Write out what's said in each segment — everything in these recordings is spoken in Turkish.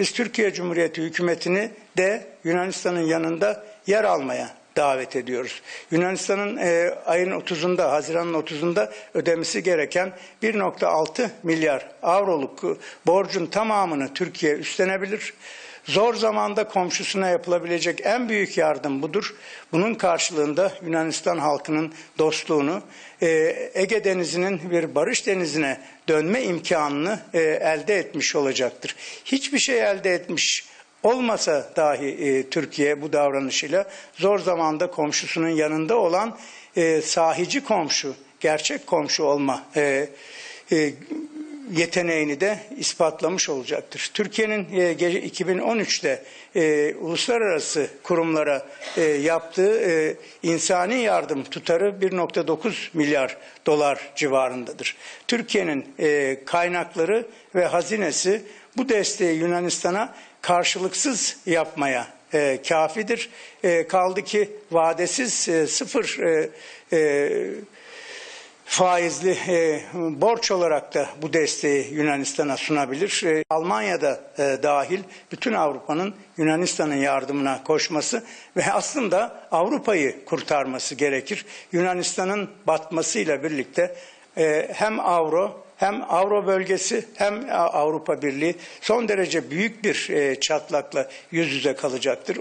biz Türkiye Cumhuriyeti hükümetini de Yunanistan'ın yanında yer almaya davet ediyoruz. Yunanistan'ın e, ayın 30'unda, Haziran'ın 30'unda ödemesi gereken 1.6 milyar avroluk borcun tamamını Türkiye üstlenebilir. Zor zamanda komşusuna yapılabilecek en büyük yardım budur. Bunun karşılığında Yunanistan halkının dostluğunu, e, Ege Denizi'nin bir barış denizine dönme imkanını e, elde etmiş olacaktır. Hiçbir şey elde etmiş olmasa dahi e, Türkiye bu davranışıyla zor zamanda komşusunun yanında olan e, sahici komşu, gerçek komşu olma e, e, yeteneğini de ispatlamış olacaktır. Türkiye'nin e, gece 2013'te e, uluslararası kurumlara e, yaptığı e, insani yardım tutarı 1.9 milyar dolar civarındadır. Türkiye'nin e, kaynakları ve hazinesi bu desteği Yunanistan'a karşılıksız yapmaya e, kafidir. E, kaldı ki vadesiz e, sıfır e, e, faizli e, borç olarak da bu desteği Yunanistan'a sunabilir. E, Almanya'da e, dahil bütün Avrupa'nın Yunanistan'ın yardımına koşması ve aslında Avrupa'yı kurtarması gerekir. Yunanistan'ın batmasıyla birlikte hem avro hem Avro bölgesi hem Avrupa Birliği son derece büyük bir e, çatlakla yüz yüze kalacaktır.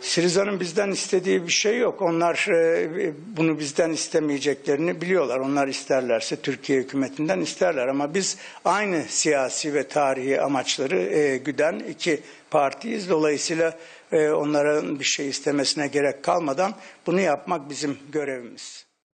Siriza'nın bizden istediği bir şey yok. Onlar e, bunu bizden istemeyeceklerini biliyorlar. Onlar isterlerse Türkiye hükümetinden isterler ama biz aynı siyasi ve tarihi amaçları e, güden iki partiyiz. Dolayısıyla e, onların bir şey istemesine gerek kalmadan bunu yapmak bizim görevimiz.